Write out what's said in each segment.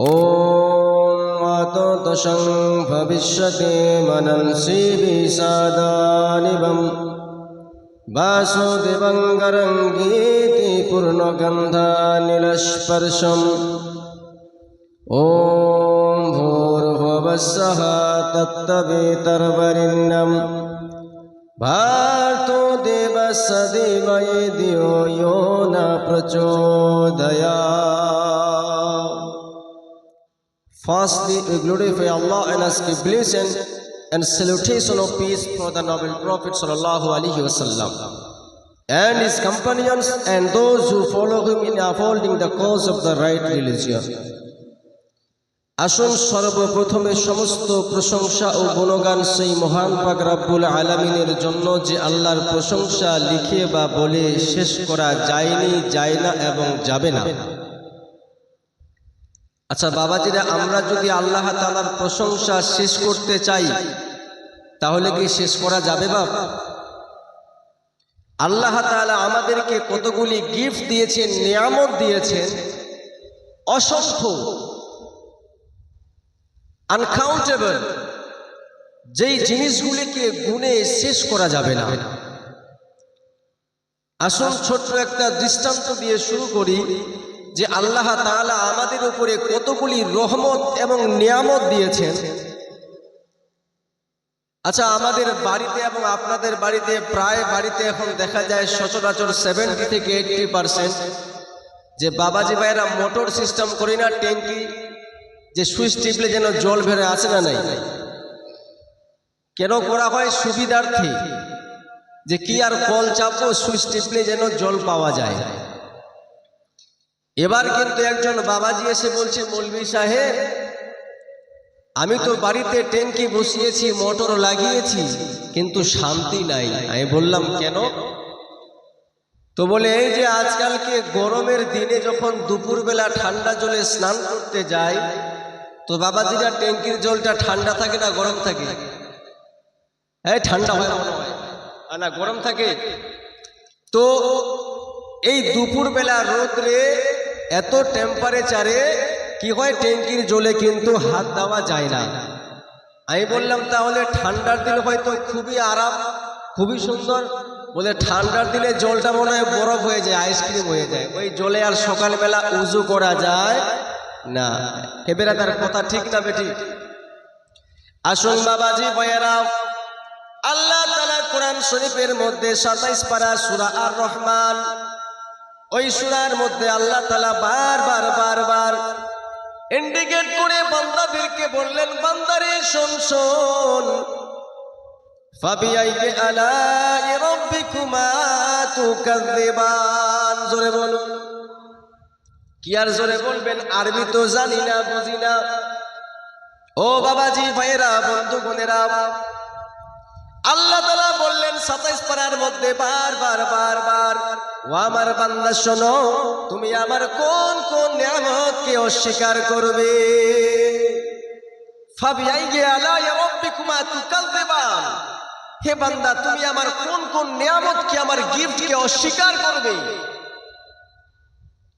ॐ मातोदशं भविष्यति मनंसि विषादानिवम् वासुदेवं गरङ्गीति पूर्णगन्धानिलस्पर्शम् ॐ भूर्भुवस्सः तत्तवेतर्वरिण्यम् भार्तो देवस्य देवये दियो यो न प्रचोदयात् Firstly, we glorify Allah and ask blessing and salutation of peace for the noble Prophet sallallahu alaihi wasallam and his companions and those who follow him in upholding the cause of the right religion. আসুন সর্বপ্রথমে সমস্ত প্রশংসা ও গুণগান সেই মহান পাক রাব্বুল আলামিনের জন্য যে আল্লাহর প্রশংসা লিখে বা বলে শেষ করা যায়নি যায় না এবং যাবে না আচ্ছা বাবাজিরা, আমরা যদি আল্লাহ তালার প্রশংসা শেষ করতে চাই, তাহলে কি শেষ করা যাবে বাপ? আল্লাহ তালা আমাদেরকে কতগুলি গিফট দিয়েছেন, নিয়ামত দিয়েছেন, অসংখ্য আনকাউন্টেবল যেই জিনিসগুলিকে গুণে শেষ করা যাবে না। আসুন, ছোট্ট একটা দৃষ্টান্ত দিয়ে শুরু করি। যে আল্লাহ তাআলা আমাদের উপরে কতগুলি রহমত এবং নিয়ামত দিয়েছেন। আচ্ছা আমাদের বাড়িতে এবং আপনাদের বাড়িতে প্রায় বাড়িতে এখন দেখা যায় সচরাচর সেভেন্টি থেকে এইটটি পারসেন্ট যে বাবাজি ভাইয়েরা মোটর সিস্টেম করি না, ট্যাঙ্কি, যে সুইচ টিপলে যেন জল বেড়ে আসে না নাই? কেন করা হয়? সুবিধার্থে। যে কি আর কল চাপবো, সুইচ টিপলে যেন জল পাওয়া যায়। এবার কিন্তু একজন বাবাজি এসে বলছে, মৌলভি সাহেব, আমি তো বাড়িতে ট্যাঙ্কি বসিয়েছি, মোটর লাগিয়েছি, কিন্তু শান্তি নাই। আমি বললাম, কেন? তো বলে, এই যে আজকালকে গরমের দিনে যখন দুপুরবেলা ঠান্ডা জলে স্নান করতে যায় তো বাবাজিরা ট্যাঙ্কির জলটা ঠান্ডা থাকে না গরম থাকে? হ্যাঁ ঠান্ডা হয় আর না, গরম থাকে। তো এই দুপুরবেলা রোদ্রে এত টেম্পারেচারে কি হয় ট্যাঙ্কির জলে কিন্তু হাত দেওয়া যায় না। আমি বললাম, তাহলে ঠান্ডার দিন হয়তো খুবই আরাম, খুবই সুন্দর। বলে, ঠান্ডার দিনে জলটা মনে হয় বরফ হয়ে যায় আইসক্রিম হয়ে যায়। ওই জলে আর সকালবেলা উজু করা যায় না। এবারে তার কথা ঠিক না বেটি? আসুন বাবাজি বয়েরা আল্লাহ তালা কোরআন শরীফের মধ্যে সাতাইশ পারা সুরা আর রহমান ওই সুরার মধ্যে আল্লাহ তালা বারবার বারবার ইন্ডিকেট করে বান্দাদেরকে বললেন, বান্দারে, শোন শোন। তুকাযিবান জোরে কি আর জোরে বলবেন, আরবি তো জানি না, বুঝি না। ও বাবাজি, ভাইয়েরা, বন্ধু, বোনেরা আল্লাহ তালা বললেন, সাতাইশ পাড়ার মধ্যে বার বার বার বারবার ও আমার বান্দা, শোনো, তুমি আমার কোন কোন নিয়ামতকে অস্বীকার করবে? হে বান্দা, তুমি আমার কোন কোন নিয়ামতকে, আমার গিফটকে অস্বীকার করবে?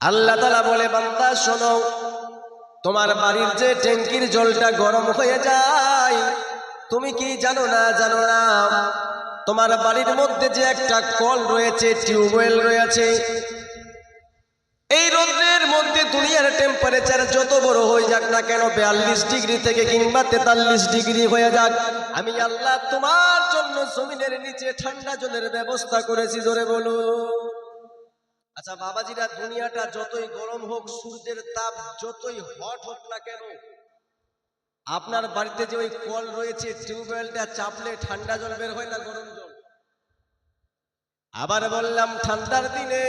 আল্লাহ তালা বলে, বান্দা, শোনো, তোমার বাড়ির যে ট্যাঙ্কির জলটা গরম হয়ে যায় তুমি কি জানো না জানো না? তোমার বাড়ির মধ্যে যে একটা কল রয়েছে, টিউবওয়েল রয়েছে, এই রোদ্রের মধ্যে দুনিয়ার টেম্পারেচার যত বড় হয়ে যাক না কেন, বিয়াল্লিশ ডিগ্রি থেকে কিংবা তেতাল্লিশ ডিগ্রি হয়ে যাক, আমি আল্লাহ তোমার জন্য জমিনের নিচে ঠান্ডা জলের ব্যবস্থা করেছি, জোরে বলো। আচ্ছা বাবাজিরা, দুনিয়াটা যতই গরম হোক, সূর্যের তাপ যতই হট হোক না কেন আপনার বাড়িতে যে ওই কল রয়েছে, টিউবওয়েলটা চাপলে ঠান্ডা জল বের হয় না গরম জল? আবার বললাম, ঠান্ডার দিনে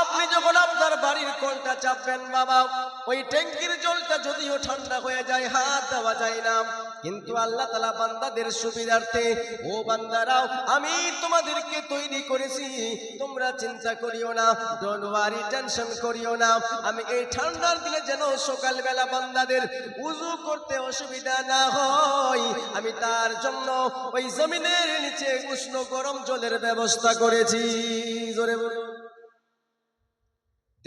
আপনি যখন আপনার বাড়ির কলটা চাপবেন, বাবা, ওই ট্যাঙ্কির জলটা যদিও ঠান্ডা হয়ে যায়, হাত দেওয়া যায় না। কিন্তু আল্লাহ তালা বান্দাদের সুবিধার্থে, ও বান্দারাও, আমি তোমাদেরকে তৈরি করেছি। তোমরা চিন্তা করিও না ডোন্ট ওয়ারি টেনশন করিও না। আমি এই ঠান্ডার দিনে যেন সকালবেলা বান্দাদের উজু করতে অসুবিধা না হয়, আমি তার জন্য ওই জমিনের নিচে উষ্ণ গরম জলের ব্যবস্থা করেছি। জোরে বলুন।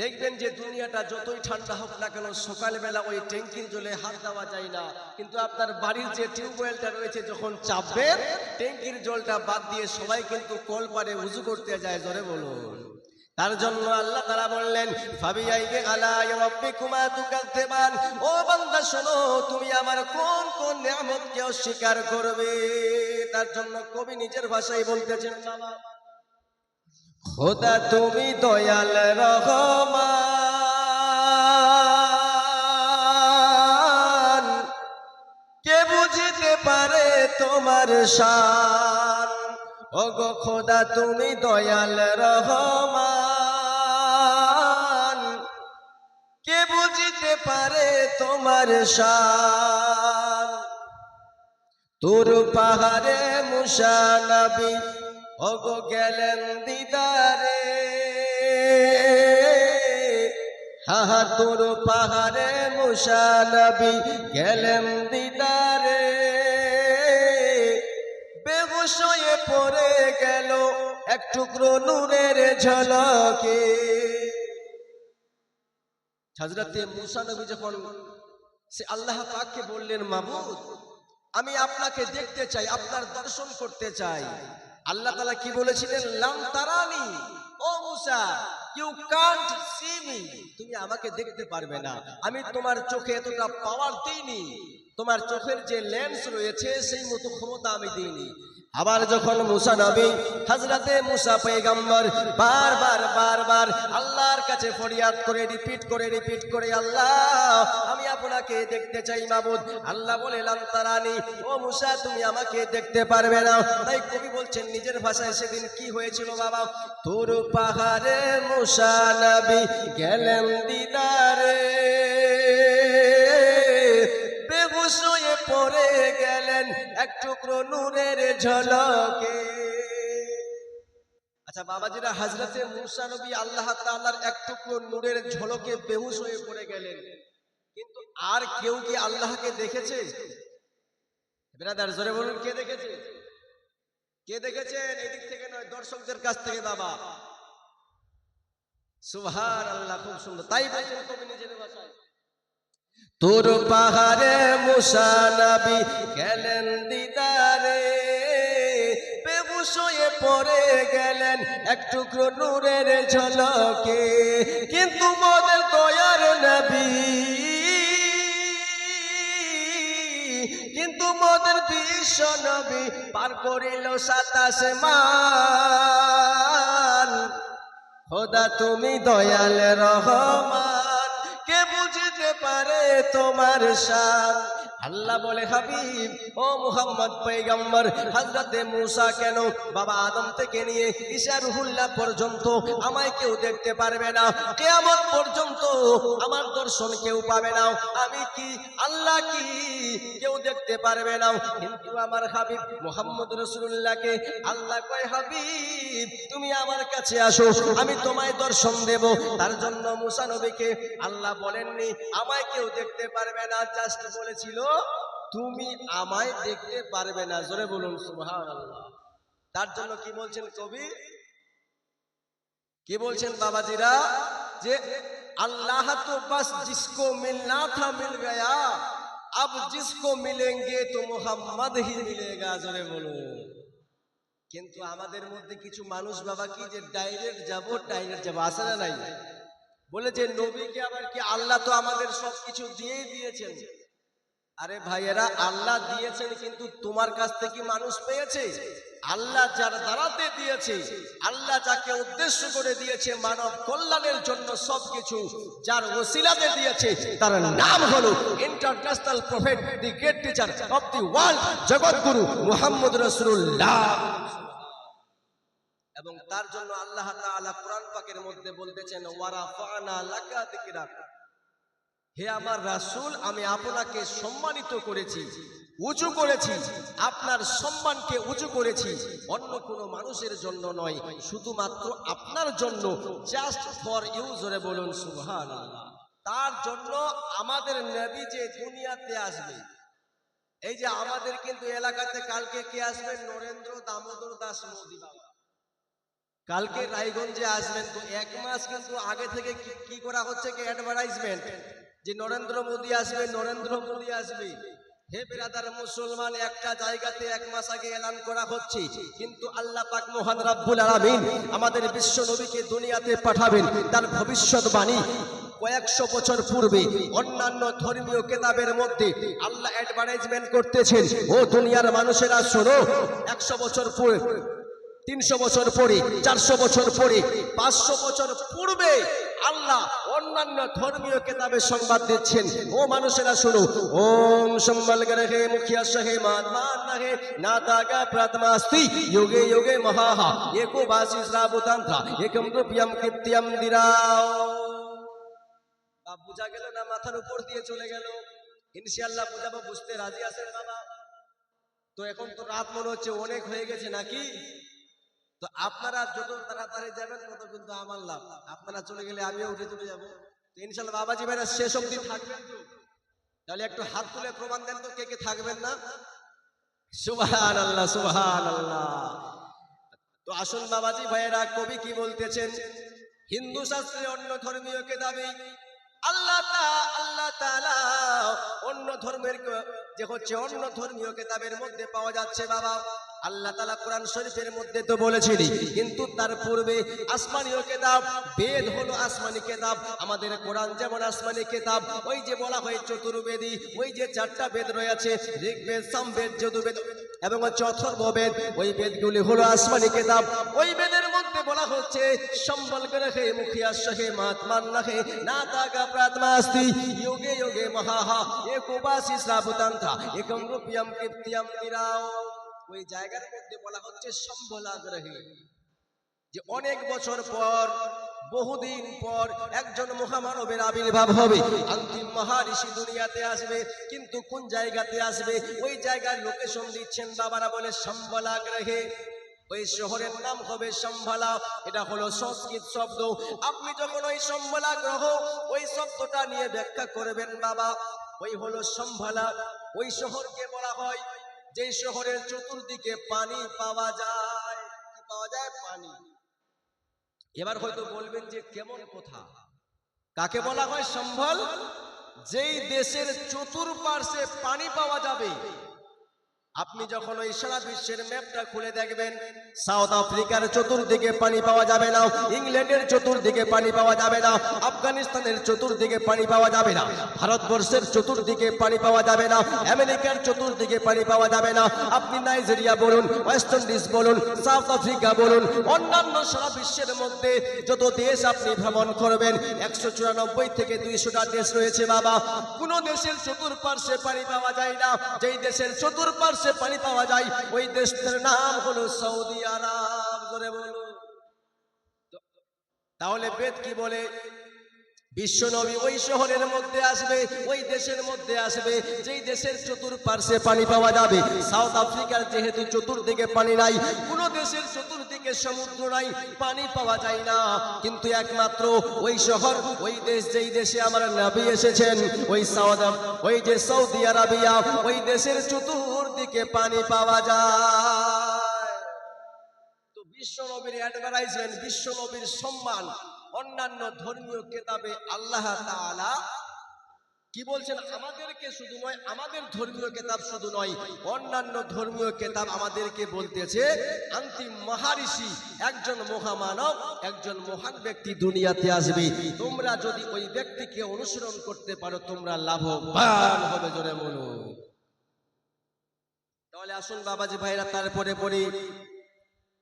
দেখবেন যে দুনিয়াটা যতই ঠান্ডা হোক না কেন, সকালবেলা ওই ট্যাঙ্কির জলে হাত দেওয়া যায় না। কিন্তু আপনার বাড়ির যে টিউবওয়েলটা রয়েছে, যখন চাপবেন ট্যাঙ্কির জলটা বাদ দিয়ে সবাই কিন্তু কল পারে উজু করতে যায়, জোরে বলুন। তার জন্য আল্লাহ তারা বললেন ফাবিয়াইকে শোনো, তুমি আমার কোন কোন নিয়ামতকে অস্বীকার করবে? তার জন্য কবি নিজের ভাষায় বলতেছেন, বাবা খোদা, তুমি দয়াল রহমান। কে বুঝতে পারে তোমার শান? ওগো খোদা, তুমি দয়াল রহমান। কে বুঝতে পারে তোমার শান? তোর পাহাড়ে মুসা নবী ওগো গেলেন দিদারে। হাহা তোর পাহাড়ে মুসা নবী গেলেন দিদারে। বেহুশ হয়ে পড়ে গেল এক টুকরো নূরের ঝলকে। হজরতে মুসা নবী যখন সে আল্লাহ পাককে বললেন, মাবুদ, আমি আপনাকে দেখতে চাই, আপনার দর্শন করতে চাই। আল্লাহ তালা কি বলেছিলেন? লাম তারানি, ও Musa you can't see me তুমি আমাকে দেখতে পারবে না। আমি তোমার চোখে এতটা পাওয়ার দিইনি। তোমার চোখের যে লেন্স রয়েছে, সেই মতো ক্ষমতা আমি দিইনি। আবার যখন মুসা নবী হাজরাতে মুসা পেগম্বর বারবার বারবার আল্লাহর কাছে ফরিয়াদ করে রিপিট করে রিপিট করে, আল্লাহ, আমি আপনাকে দেখতে চাই মাবুদ। আল্লাহ বলেলাম তারানি, ও মুসা, তুমি আমাকে দেখতে পারবে না। তাই কবি বলছেন, নিজের ভাষায় সেদিন কি হয়েছিল বাবা? তোর পাহাড়ে মুসা নবী গেলেন দিদারে। বেহুশ হয়ে পড়ে গেলেন এক টুকরো নূরের ঝলকে। আচ্ছা বাবাজিরা হাজরতে মুসা নবী আল্লাহ তাআলার এক টুকরো নূরের ঝলকে বেহুশ হয়ে পড়ে গেলেন। কিন্তু আর কেউ কি আল্লাহকে দেখেছে? জোরে বলুন, কে দেখেছে? কে দেখেছেন? এদিক থেকে নয়, দর্শকদের কাছ থেকে বাবা। সুবহান আল্লাহ খুব সুন্দর। তাই তোর পাহাড়ে মুসা নবী গেলেন দিদারে। হয়ে পড়ে গেলেন এক টুকরো নূরের ঝলকে। কিন্তু মোদের দয়ার নবী, কিন্তু মোদের বিশ্ব নবী পার করিল সাতাশ মান। খোদা, তুমি দয়াল রহমান, কে বুঝতে পারে তোমার শান? আল্লাহ বলে, হাবিব, ও মুহাম্মদ পৈগম্বর হযরতে মুসা কেন বাবা আদম থেকে নিয়ে ঈসা রুহুল্লাহ পর্যন্ত আমায় কেউ দেখতে পারবে না? কিয়ামত পর্যন্ত আমার দর্শন কেউ পাবে না। আমি কি, আল্লাহ কি কেউ দেখতে পারবে না? কিন্তু আমার হাবিব মোহাম্মদ রসুল্লাহকে আল্লাহ কয়, হাবিব, তুমি আমার কাছে আসো, আমি তোমায় দর্শন দেব। তার জন্য মুসা নবীকে আল্লাহ বলেননি, আমায় কেউ দেখতে পারবে না, জাস্ট বলেছিল তুমি আমায় দেখতে পারবে না জোরে বলুন সুবহানাল্লাহ তার জন্য কি বলছেন কবি কি বলছেন বাবাজিরা যে अल्लाह तो बस जिसको मिलना था मिल गया अब जिसको मिलेंगे तो मोहम्मद ही मिलेगा জোরে বলুন কিন্তু আমাদের মধ্যে কিছু মানুষ বাবা কি যে ডাইরেক্ট যাব ডাইরেক্ট যাব আসে না নাই বলে যে নবীকে আবার কি আল্লাহ তো আমাদের সব কিছু দিয়েই দিয়েছেন আরে ভাইয়েরা, আল্লাহ দিয়েছেন কিন্তু তোমার কাছ থেকে মানুষ পেয়েছে। আল্লাহ যার দ্বারাতে দিয়েছে, আল্লাহ যাকে উদ্দেশ্য করে দিয়েছে মানব কল্যাণের জন্য সবকিছু, যার ওসিলাতে দিয়েছে, তার নাম হলো international prophet, the great teacher of the world Jagadguru Muhammad রাসূলুল্লাহ। এবং তার জন্য আল্লাহ তাআলা কোরআন পাকের মধ্যে বলতেছেন ওয়ারাফানা লাকা যিকরাক। হে আমার রাসূল, আমি আপনাকে সম্মানিত করেছি, উঁচু করেছি, আপনার সম্মানকে উঁচু করেছি। অন্য কোনো মানুষের জন্য নয়, শুধুমাত্র আপনার জন্য। জাস্ট ফর ইউ জোরে বলুন, সুবহানাল্লাহ। তার জন্য আমাদের নবী যে দুনিয়াতে আসবে, এই যে আমাদের কিন্তু এলাকাতে কালকে কে আসবেন নরেন্দ্র দামোদর দাস মোদী কালকে রায়গঞ্জে আসবেন, তো এক মাস কিন্তু আগে থেকে কি করা হচ্ছে কি অ্যাডভার্টাইজমেন্ট যে নরেন্দ্র মোদী আসবে, নরেন্দ্র মোদী আসবে। হে বেরাদার মুসলমান, একটা জায়গাতে এক মাস আগে এলান করা হচ্ছে। কিন্তু আল্লাহ পাক মোহান রাব্বুল আলামিন আমাদের বিশ্ব নবীকে দুনিয়াতে পাঠাবেন, তার ভবিষ্যৎবাণী কয়েকশো বছর পূর্বে অন্যান্য ধর্মীয় কেতাবের মধ্যে আল্লাহ অ্যাডভার্টাইজমেন্ট করতেছেন, ও দুনিয়ার মানুষেরা, শোনো, একশো বছর পূর্বে, তিনশো বছর পরে, চারশো বছর পরে, পাঁচশো বছর পূর্বে আল্লাহ অন্যান্য ধর্মীয় কেতাবে সংবাদ দিচ্ছেন। ও মানুষেরা, শুনো। ওম সম্বল গ্রহে মুখিয়া সহে মাতমান নহে। নাতাগা প্রাতমাস্তি যোগে যোগে মহাহা। একো বাসি শ্রাবতান্ত্রা। একম রূপিয়াম কৃত্যম দিরাও। বা বুঝা গেল না? মাথার উপর দিয়ে চলে গেল। ইনশাআল্লাহ বুঝাবো, বুঝতে রাজি আছেন বাবা? তো এখন তো রাত মনে হচ্ছে অনেক হয়ে গেছে নাকি? তো আপনারা যত তাড়াতাড়ি যাবেন তত কিন্তু আমার লাভ। আপনারা চলে গেলে আমিও উঠে চলে যাব। তো ইনশাল্লাহ বাবাজি ভাইরা শেষ অব্দি থাকবেন তো? তাহলে একটু হাত তুলে প্রমাণ দেন তো কে কে থাকবেন না? সুবহান আল্লাহ সুবহান আল্লাহ তো আসুন বাবাজি ভাইয়েরা, কবি কি বলতেছেন? হিন্দু শাস্ত্রে অন্য ধর্মীয় কেতাবে আল্লাহ তা- আল্লাহ অন্য ধর্মের যে হচ্ছে অন্য ধর্মীয় কেতাবের মধ্যে পাওয়া যাচ্ছে বাবা। আল্লাহ তালা কোরআন শরীফের মধ্যে তো বলেছিলি কিন্তু তার পূর্বে আসমানীয় কেতাব, বেদ হলো আসমানি কেতাব, আমাদের কোরআন যেমন আসমানি কেতাব, ওই যে বলা হয় চতুর্বেদী, ওই যে চারটা বেদ রয়েছে, ঋগ্বেদ, সামবেদ, যদুবেদ এবং হচ্ছে অথর্ববেদ ওই বেদগুলি হলো আসমানি কেতাব। ওই বেদের মধ্যে বলা হচ্ছে, সম্বল করে হে মুখিয়া সহে মাতমান নাহে, না তাগা প্রাতমাস্তি যোগে যোগে মহাহা, একোবাসি শ্রাবতান্ত্রা একম রূপিয়াম কীর্তিয়াম নিরাও। ওই জায়গার মধ্যে বলা হচ্ছে সম্বলাগ্রহী। যে অনেক বছর পর, বহুদিন পর একজন মহামানবের আবির্ভাব হবে। অন্তিম মহারিষি দুনিয়াতে আসবে, কিন্তু কোন জায়গাতে আসবে? ওই জায়গার লোকেশন দিচ্ছেন বাবারা বলে সম্বলাগ্রহে। ওই শহরের নাম হবে সম্ভালা এটা হলো সংস্কৃত শব্দ। আপনি যখন ওই সম্ভালা গ্রহ ওই শব্দটা নিয়ে ব্যাখ্যা করবেন বাবা, ওই হলো সম্ভালা ওই শহরকে বলা হয় যে শহরের চতুর্দিকে পানি পাওয়া যায়। কি পাওয়া যায়? পানি। এবার হয়তো বলবেন যে কেমন কথা? কাকে বলা হয়? সম্বল যেই দেশের চতুর্পার্শ্বে পানি পাওয়া যাবে আপনি যখন ওই সারা বিশ্বের ম্যাপটা খুলে দেখবেন, সাউথ আফ্রিকার চতুর্দিকে পানি পাওয়া যাবে না, ইংল্যান্ডের চতুর্দিকে পানি পাওয়া যাবে না, আফগানিস্তানের চতুর্দিকে পানি পাওয়া যাবে না, ভারতবর্ষের চতুর্দিকে পানি পাওয়া যাবে না, আমেরিকার চতুর্দিকে পানি পাওয়া যাবে না। আপনি নাইজেরিয়া বলুন, ওয়েস্ট ইন্ডিজ বলুন, সাউথ আফ্রিকা বলুন, অন্যান্য সারা বিশ্বের মধ্যে যত দেশ আপনি ভ্রমণ করবেন, একশো চুরানব্বই থেকে দুইশোটা দেশ রয়েছে বাবা। কোন দেশের চতুর্পার্শ্বে পানি পাওয়া যায় না, যেই দেশের চতুর্পার্শ্বে পানি পাওয়া যায়, ওই দেশটার নাম হলো সৌদি আরব ধরে বলুন। তাহলে বেদ কি বলে? বিশ্বনবী ওই শহরের মধ্যে আসবে, ওই দেশের মধ্যে আসবে, যেই দেশের চতুর্পার্শ্বে পানি পাওয়া যাবে। সাউথ আফ্রিকার যেহেতু চতুর্দিকে পানি নাই, কোন দেশের চতুর্দিকে সমুদ্র নাই, পানি পাওয়া যায় না। কিন্তু একমাত্র ওই শহর, ওই দেশ, যেই দেশে আমার নবী এসেছেন, ওই সাউদ ওই যে সৌদি আরবিয়া, ওই দেশের চতুর্দিকে পানি পাওয়া যায়। তো বিশ্ব নবীর অ্যাডভার্টাইজমেন্ট বিশ্ব নবীর সম্মান, অন্যান্য ধর্মীয় কেতাবে আল্লাহ কি বলছেন? আমাদেরকে শুধু নয়, আমাদের ধর্মীয় কেতাব শুধু নয়, অন্যান্য ধর্মীয় কেতাব আমাদেরকে বলতেছে অন্তিম মহারিষি, একজন মহামানব, একজন মহান ব্যক্তি দুনিয়াতে আসবে। তোমরা যদি ওই ব্যক্তিকে অনুসরণ করতে পারো, তোমরা লাভবান হবে, জোরে বলো তাহলে আসুন বাবাজি ভাইরা, তারপরে পড়ি।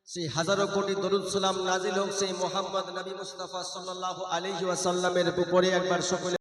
সেই হাজারো কোটি দরুদ সালাম নাজিল হোক, সেই মোহাম্মদ নবী মুস্তাফা সাল্লাল্লাহু আলাইহি ওয়াসাল্লামের উপরে একবার সকলে